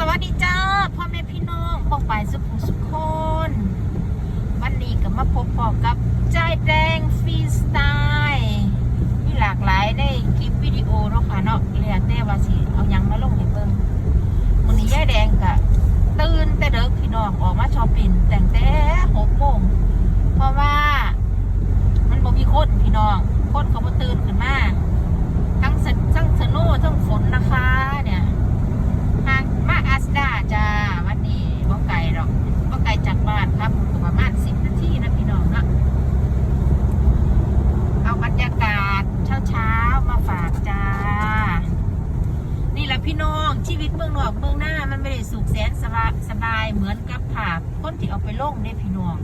ป้องไปสุขุสุขคน วันนี้ก็มาพบพอกับใจแดงฟรีสไตล์มีหลากหลายในคลิปวิดีโอเนาะค่ะเนาะเรียกได้ว่าสิเอายังมาลงให้เบิ่งมื้อนี้ยายแดงก็ตื่นแต่เด็กพี่น้องออกมาช้อปปิ้งแต่งแต่หกโมงเพราะว่ามันบ่มีคนพี่น้องคนเขาบ่ตื่นขึ้นมาทั้งสทั้งสโนว์ทั้งฝนนะคะ เนี่ยทางมาอาสดาจ้าวันนี้บ่ไกลหรอกบ่ไกลจากบ้านครับก็ประมาณสิบนาทีนะพี่น้องเนาะเอาบรรยากาศเช้าๆมาฝากจ้า นี่แหละ พี่น้องชีวิตเมืองนอกเมืองหน้ามันไม่ได้สุขแสนสบายสบายเหมือนกับผาคนที่เอาไปลงในพี่น้อง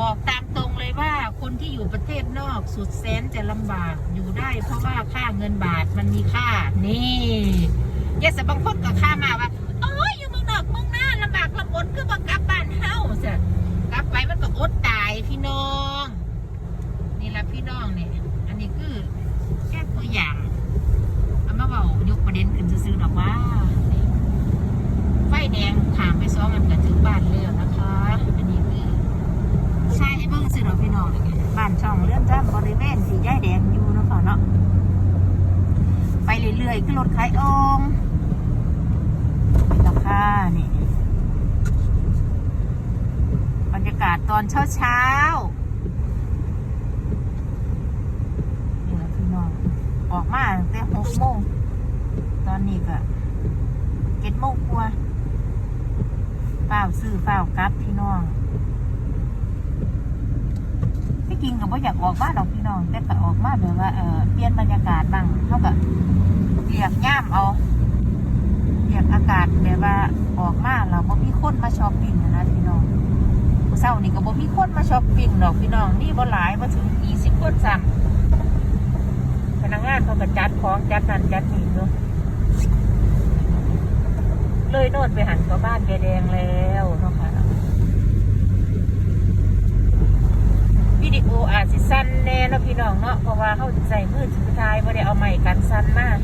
บอกตามตรงเลยว่าคนที่อยู่ประเทศนอกสุดแสนจะลำบากอยู่ได้ เพราะว่าค่าเงินบาทมันมีค่า นี่ยาสบางคนก็ค่ามาว่าโอ้ยอยู่เมืองนอกเมืองหน้าลำบากลำบนคือบังกลับบ้านเฮาเสะกลับไปมันก็อดตายพี่น้อง นี่ละพี่น้องเนี่ยอันนี้คือแค่ตัวอย่างเอามาเบายกประเด็นขึ้นซื้อๆดอกว่านี่ไฟแดงขามไปซ้อมมันก็ถึงบ้านแล้วนะคะ อันนี้คือ ใช่ให้เบิ่งสิเราพี่น้องบ้านช่องเลื่อนจ้าบริเวณสีย่ายแดงอยู่เนาะค่ะเนาะไป เรื่อยๆขึ้นรถขายองค์ราคานี่ บรรยากาศตอนเช้าเช้าๆนี่แหละพี่น้อง ออกมาตั้งแต่หกโมง ตอนนี้ก็เจ็ดโมงกว่าเฝ้าซื้อเฝ้ากลับพี่น้อง จริงก็บ่อยากออกบ้านดอกพี่น้อง แต่ก็ออกมาแบบว่าเออเปลี่ยนบรรยากาศบ้างเท่ากับเรียกย่ามเอาเรียกอากาศแบบว่าออกมาเราบ่มีคนมาช้อปปิ้งนะพี่น้องผู้เช้านี่ก็บ่มีคนมาช้อปปิ้งดอกพี่น้องนี่บ่หลายบ่ถึง20คนซ้ำพนักงานเขาก็จัดของจัดนั่นจัดนี่เนาะเลยโน่นไปหันกับบ้านแกแดงแล้วเนาะค่ะ วิดี โออาจสิสั้นแน่เนาะพี่น้องเนาะเพราะว่าเขาใส่มือถือท้ายว่าได้เอาไม้กันสั้นมาก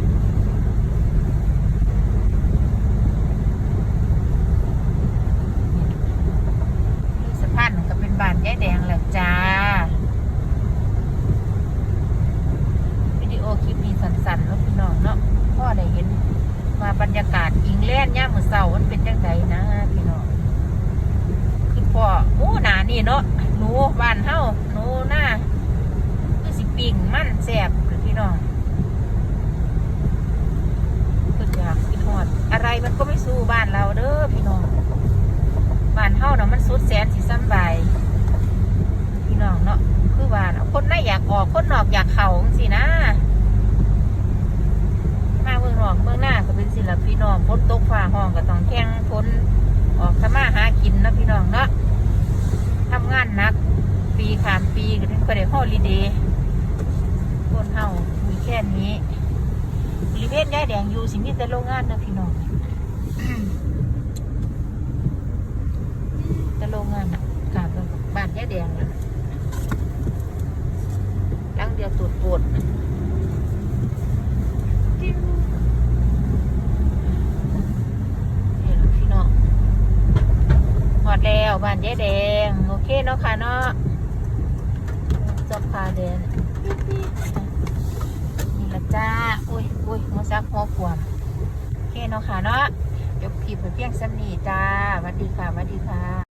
สะพานก็เป็นบานแยายแดงแหละจ้าวิดีโอคลิปนี้สั้นๆเนาะพี่น้องเนาะพ่อได้เห็นว่าบรรยากาศอิงแล่นย่ามมือเสามันเป็นจังไดนะพี่น้องคือพ่อโอ้หนานี่เนาะหนูบ้านเฮ้า ปิ่งมันแซ่บเลยพี่น้องคืออยากกินฮอด อะไรมันก็ไม่สู้บ้านเราเด้อพี่น้องบ้านเฮาเนาะมันสุดแสนสิสำบพี่น้องเนาะคือว่าเนาะคนในอยากออกคนนอกอยากเข้าสินะมาเมืองนอกเมืองหน้าก็เป็นศิลปพี่น้องพ้นตกฟ้าห้องก็ต้องแข่งพ้นออกทำมาหากินเนาะพี่น้องเนาะทำงานนัก ปีขามปีก็ถึงก็ได้ฮอลิเดย์คนเฮามี แค่นี้บริเวณย้ายแดงอยู่สิมีแต่โรงงานเนาะพี่น้องแต่โรงงานอะกาบบ้านย้ายแดงอะหลังเดียวตูดปวดจิ้วนี่ล่ะพี่น้องหอดแล้วบ้านยายแดง โอเคเนาะค่ะเนาะจบพาแดงนี่ละจ้า อุ้ยมาซักหัวขวมโอเคเนาะค่ะเนาะเดี๋ยวคลิปไปเพียงซ้ำนี้จ้าสวัสดีค่ะสวัสดีค่ะ